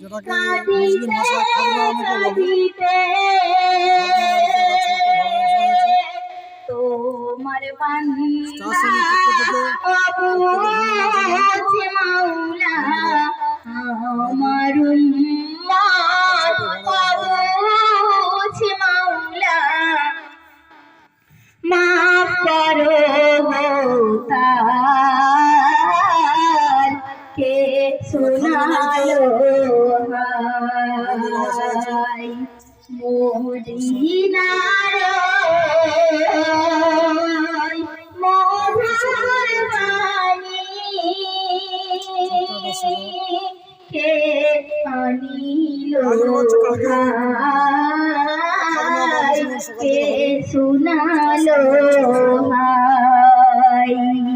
যেটাকে মুসলিম ভাষায় খাজনা অনেকে বলে তোমার স্টার কে শোনালো হাই মদিনার মহার বাণী। কে আনিল হাই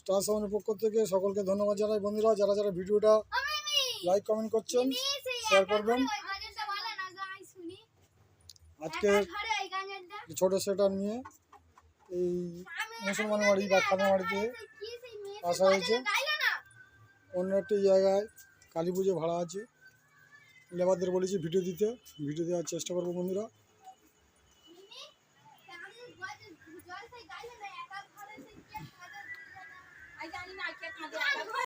স্টার সেভেনের পক্ষ থেকে সকলকে ধন্যবাদ জানাই বন্ধুরা। যারা যারা ভিডিওটা লাইক কমেন্ট করছেন শেয়ার করবেন। আজকে ছোট সেটার নিয়ে এই মুসলমান বাড়ি বা খানা বাড়িতে আসা হয়েছে। অন্য একটি জায়গায় কালী পুজো ভাড়া আছে। লেবারদের বলেছি ভিডিও দিতে। ভিডিও দেওয়ার চেষ্টা করব বন্ধুরা। 哎呀，你那天看 aja.